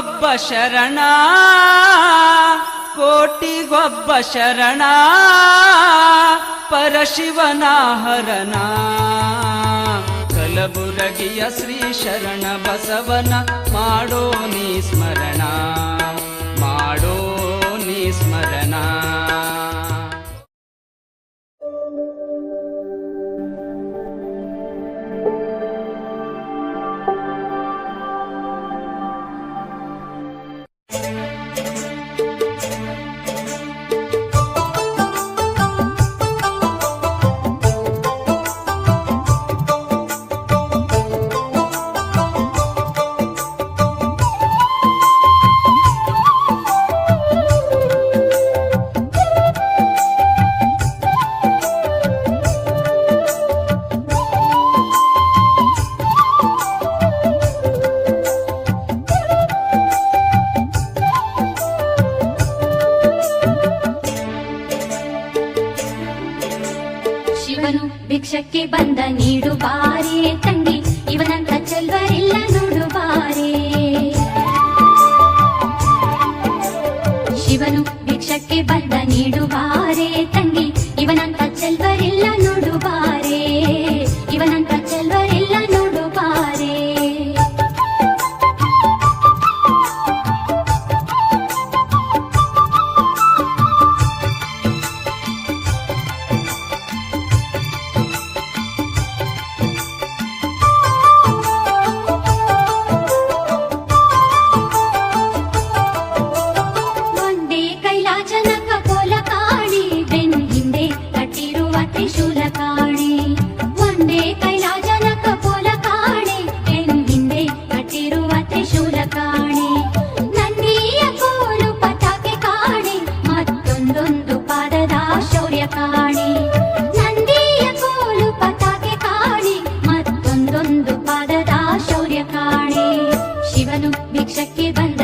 ಕೋಟಿಗೊಬ್ಬ ಶರಣ ಕೋಟಿಗೊಬ್ಬ ಶರಣ ಪರಶಿವನ ಹರಣ. ಕಲಬುರಗಿಯ ಶ್ರೀ ಶರಣ ಬಸವನ ಮಾಡೋ ಶಿವನು ಭಿಕ್ಷಕ್ಕೆ ಬಂದ ನೀಡು ಬಾರೇ ತಂಗಿ. ಇವನ ಕಚ್ಚಲ್ವರಿಲ್ಲ ನೋಡು ಬಾರೇ ಶಿವನು ಭಿಕ್ಷಕ್ಕೆ ಬಂದ ನೀಡು ಬಾರೇ ತಂಗಿ. ಇವನ ಕಚ್ಚಲ್ವರಿಲ್ಲ ನೋಡು ಬಾರೆ ಶಿವನು ಭಿಕ್ಷಕ್ಕೆ ಬಂದ